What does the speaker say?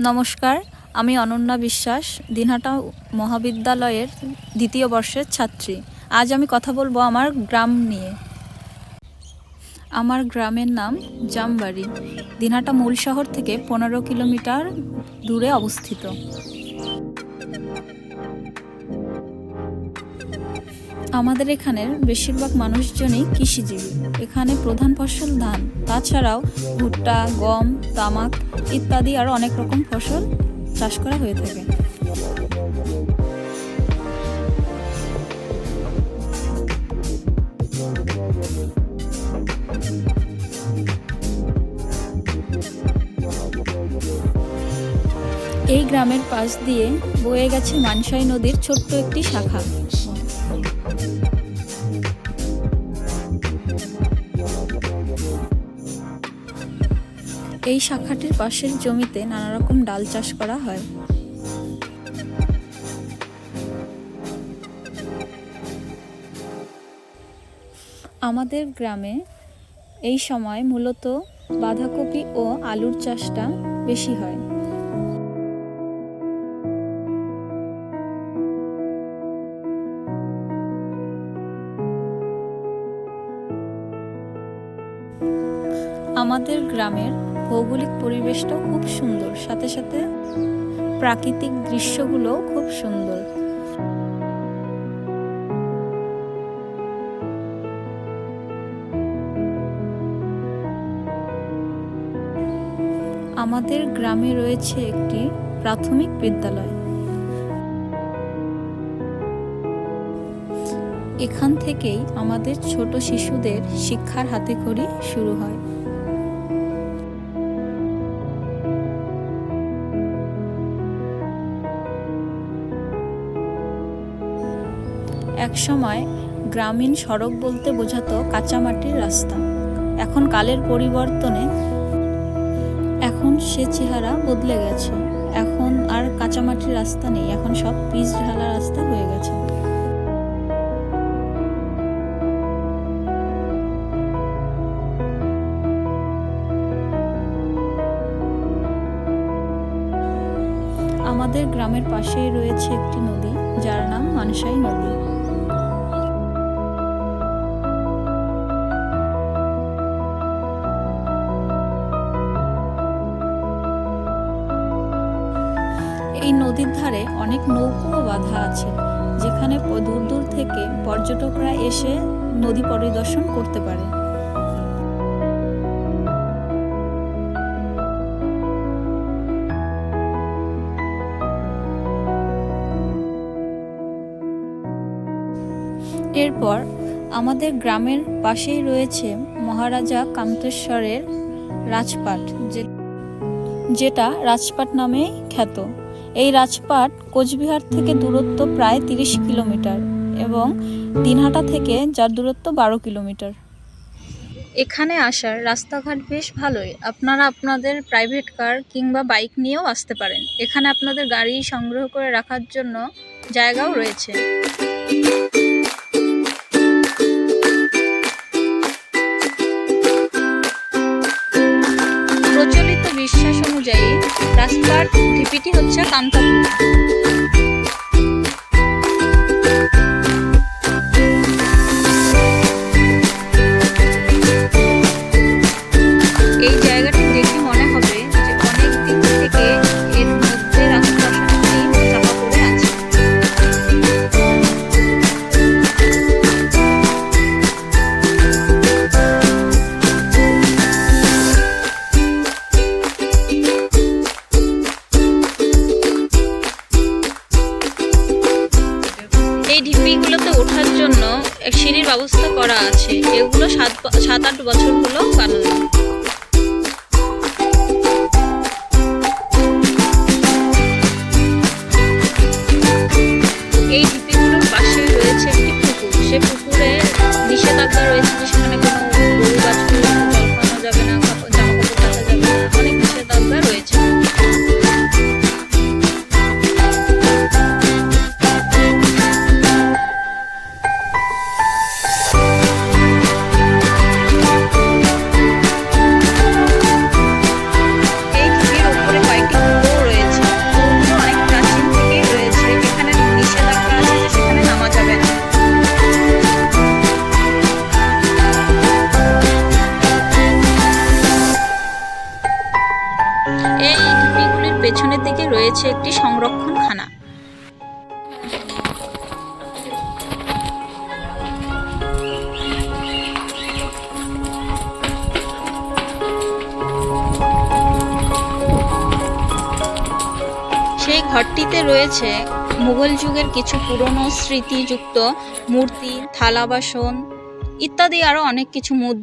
নমস্কার, আমি অনন্যা বিশ্বাস, দিনহাটা মহাবিদ্যালয়ের দ্বিতীয় বর্ষের ছাত্রী। আজ আমি কথা বলব আমার গ্রাম নিয়ে। আমার গ্রামের নাম জামবাড়ি। দিনহাটা মূল শহর থেকে পনেরো কিলোমিটার দূরে অবস্থিত। আমাদের এখানের বেশিরভাগ মানুষজনই কৃষিজীবী। এখানে প্রধান ফসল ধান। তাছাড়াও ভুট্টা, গম, তামাক ইত্যাদি আরও অনেক রকম ফসল চাষ করা হয়ে থাকে। এই গ্রামের পাশ দিয়ে বয়ে গেছে মানসাই নদীর ছোট্ট একটি শাখা। এই শাখাটির পাশের জমিতে নানা রকম ডাল চাষ করা হয়। আমাদের গ্রামে এই সময় মূলত বাঁধাকপি ও আলুর চাষটা বেশি হয়। আমাদের গ্রামের ভৌগোলিক পরিবেশটাও খুব সুন্দর। সাথে সাথে প্রাকৃতিক দৃশ্যগুলোও খুব সুন্দর। আমাদের গ্রামে রয়েছে একটি প্রাথমিক বিদ্যালয়। এখান থেকেই আমাদের ছোট শিশুদের শিক্ষার হাতেখড়ি শুরু হয়। একসময় গ্রামীণ সড়ক বলতে বোঝাতো কাঁচামাটির রাস্তা। এখন কালের পরিবর্তনে এখন সে চেহারা বদলে গেছে। এখন আর কাঁচামাটির রাস্তা নেই, এখন সব পিচ ঢালা রাস্তা হয়ে গেছে। আমাদের গ্রামের পাশেই রয়েছে একটি নদী, যার নাম মানসাই নদী। নদীর ধারে অনেক নৌকো বাঁধা আছে, যেখানে দূর দূর থেকে পর্যটকরা এসে নদী পরিদর্শন করতে পারে। এরপর আমাদের গ্রামের পাশেই রয়েছে মহারাজা কান্তেশ্বরের রাজপাট যেটা রাজপাট নামে খ্যাত। এই রাজপাট কোচবিহার থেকে দূরত্ব প্রায় তিরিশ কিলোমিটার এবং দিনহাটা থেকে যার দূরত্ব বারো কিলোমিটার। এখানে আসার রাস্তাঘাট বেশ ভালোই। আপনারা আপনাদের প্রাইভেট কার কিংবা বাইক নিয়েও আসতে পারেন। এখানে আপনাদের গাড়ি সংগ্রহ করে রাখার জন্য জায়গাও রয়েছে। বিশ্বাস অনুযায়ী রাস্তার ঢিপিটি হচ্ছে কান্তাপুর। ব্যবস্থা করা আছে। এগুলো সাত সাত আট বছর হলেও বানানো রয়েছে একটি সংরক্ষণখানা। সেই ঘরটিতে রয়েছে মুঘল যুগের কিছু পুরনো স্মৃতিযুক্ত মূর্তি থালা বাসন ইত্যাদি আরও অনেক কিছু মুদ্রা